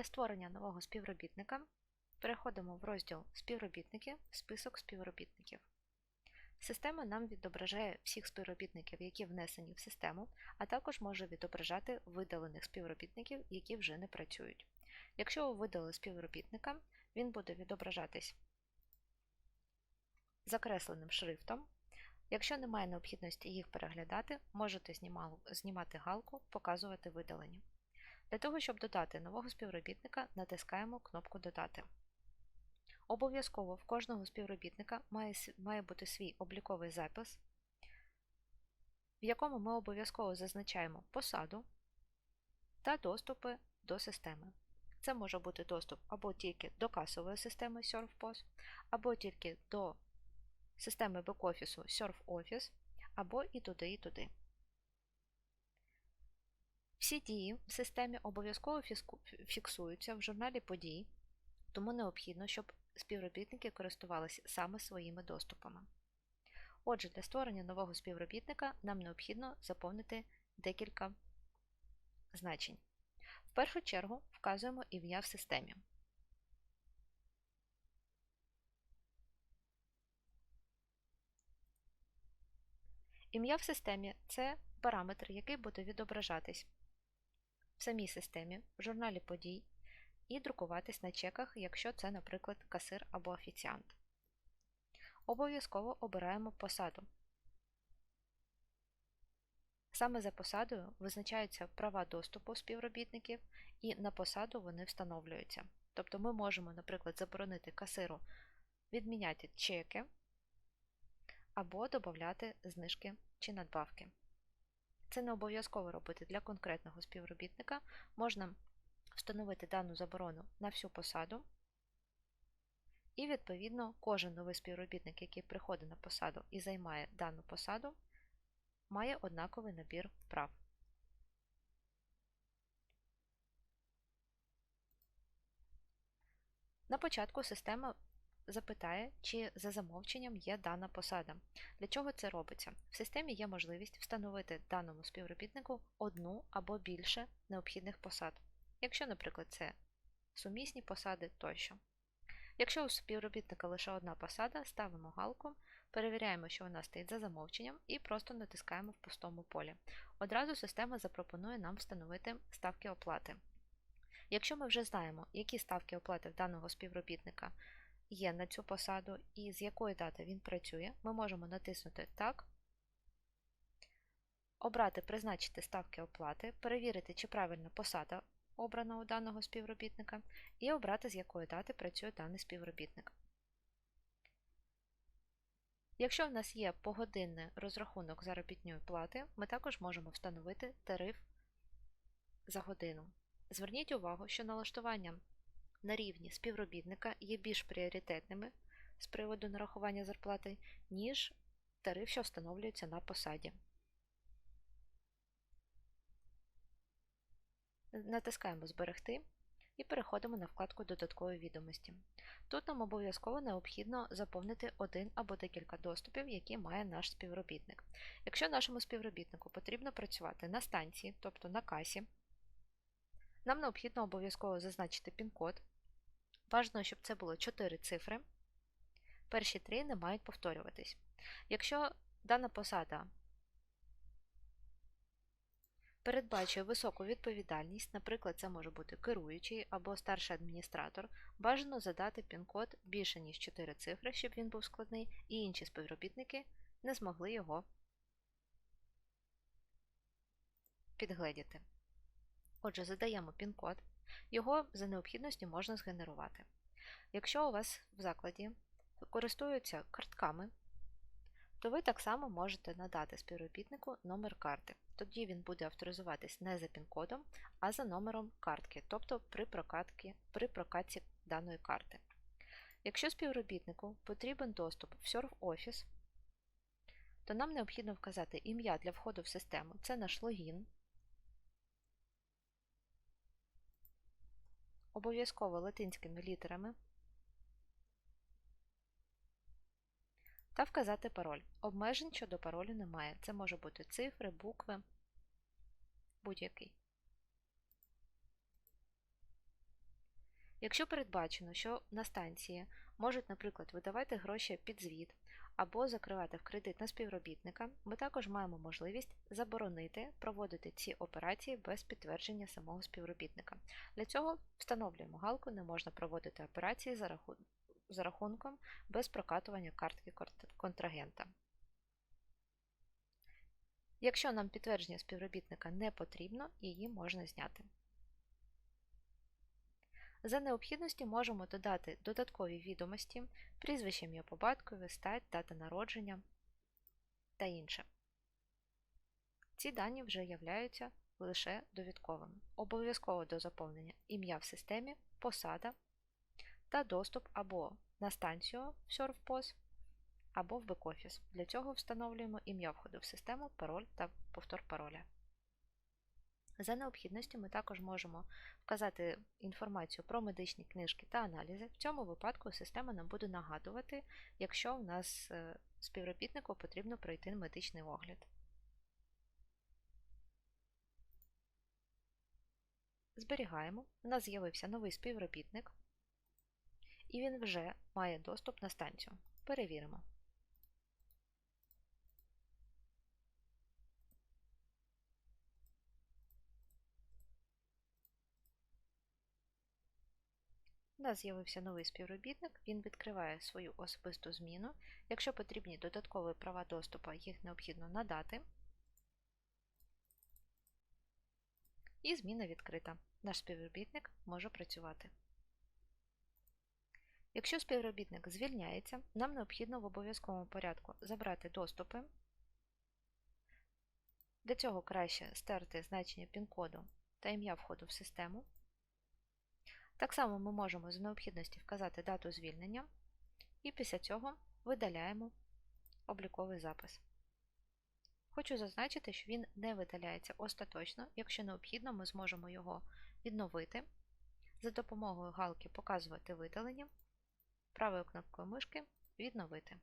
Для створення нового співробітника переходимо в розділ Співробітники, список співробітників. Система нам відображає всіх співробітників, які внесені в систему, а також може відображати видалених співробітників, які вже не працюють. Якщо ви видалили співробітника, він буде відображатись закресленим шрифтом. Якщо немає необхідності їх переглядати, можете знімати галку Показувати видалені. Для того, щоб додати нового співробітника, натискаємо кнопку Додати. Обов'язково в кожного співробітника має, має бути свій обліковий запис, в якому ми обов'язково зазначаємо посаду та доступи до системи. Це може бути доступ або тільки до касової системи SurfPOS, або тільки до системи бек-офісу SurfOffice, або і туди, і туди. Всі дії в системі обов'язково фіксуються в журналі подій, тому необхідно, щоб співробітники користувалися саме своїми доступами. Отже, для створення нового співробітника нам необхідно заповнити декілька значень. В першу чергу вказуємо ім'я в системі. Ім'я в системі це параметр, який буде відображатись в самій системі, в журналі подій і друкуватись на чеках, якщо це, наприклад, касир або офіціант. Обов'язково обираємо посаду. Саме за посадою визначаються права доступу співробітників, і на посаду вони встановлюються. Тобто ми можемо, наприклад, заборонити касиру відміняти чеки або додати знижки чи надбавки. Це не обов'язково робити для конкретного співробітника, можна встановити дану заборону на всю посаду, і, відповідно, кожен новий співробітник, який приходить на посаду і займає дану посаду, має однаковий набір прав. На початку система запитає, чи за замовченням є дана посада. Для чого це робиться? В системі є можливість встановити даному співробітнику одну або більше необхідних посад, якщо, наприклад, це сумісні посади тощо. Якщо у співробітника лише одна посада, ставимо галку, перевіряємо, що вона стоїть за замовченням, і просто натискаємо в пустому полі. Одразу система запропонує нам встановити ставки оплати. Якщо ми вже знаємо, які ставки оплати в даного співробітника є на цю посаду і з якої дати він працює, ми можемо натиснути Так, обрати Призначити ставки оплати, перевірити, чи правильна посада обрана у даного співробітника, і обрати, з якої дати працює даний співробітник. Якщо в нас є погодинний розрахунок заробітної плати, ми також можемо встановити тариф за годину. Зверніть увагу, що налаштування на рівні співробітника є більш пріоритетними з приводу нарахування зарплати, ніж тариф, що встановлюється на посаді. Натискаємо Зберегти і переходимо на вкладку Додаткові відомості. Тут нам обов'язково необхідно заповнити один або декілька доступів, які має наш співробітник. Якщо нашому співробітнику потрібно працювати на станції, тобто на касі, нам необхідно обов'язково зазначити пін-код. Бажано, щоб це було 4 цифри. Перші три не мають повторюватись. Якщо дана посада передбачує високу відповідальність, наприклад, це може бути керуючий або старший адміністратор, бажано задати пін-код більше, ніж 4 цифри, щоб він був складний, і інші співробітники не змогли його підгледіти. Отже, задаємо пін-код, його за необхідністю можна згенерувати. Якщо у вас в закладі користуються картками, то ви так само можете надати співробітнику номер карти. Тоді він буде авторизуватись не за пін-кодом, а за номером картки, тобто при прокатці, при прокатці даної карти. Якщо співробітнику потрібен доступ в SurfOffice, то нам необхідно вказати ім'я для входу в систему це наш логін. Обов'язково латинськими літерами та вказати пароль. Обмежень щодо паролю немає. Це може бути цифри, букви, будь-який. Якщо передбачено, що на станції можуть, наприклад, видавати гроші під звіт або закривати в кредит на співробітника, ми також маємо можливість заборонити проводити ці операції без підтвердження самого співробітника. Для цього встановлюємо галку не можна проводити операції за, рахун... за рахунком без прокатування картки контрагента. Якщо нам підтвердження співробітника не потрібно, її можна зняти. За необхідності можемо додати додаткові відомості, прізвище ім'я по батькові, стать, дата народження та інше. Ці дані вже являються лише довідковими. Обов'язково до заповнення ім'я в системі, посада та доступ або на станцію в SurfPOS, або в бек-офіс. Для цього встановлюємо ім'я входу в систему, пароль та повтор пароля. За необхідністю ми також можемо вказати інформацію про медичні книжки та аналізи. В цьому випадку система нам буде нагадувати, якщо в нас е, співробітнику потрібно пройти медичний огляд. Зберігаємо, у нас з'явився новий співробітник, і він вже має доступ на станцію. Перевіримо. У нас з'явився новий співробітник, він відкриває свою особисту зміну. Якщо потрібні додаткові права доступу, їх необхідно надати. І зміна відкрита. Наш співробітник може працювати. Якщо співробітник звільняється, нам необхідно в обов'язковому порядку забрати доступи. Для цього краще стерти значення пін-коду та ім'я входу в систему. Так само ми можемо за необхідності вказати дату звільнення і після цього видаляємо обліковий запис. Хочу зазначити, що він не видаляється остаточно, якщо необхідно, ми зможемо його відновити за допомогою галки Показувати видалення, правою кнопкою мишки Відновити.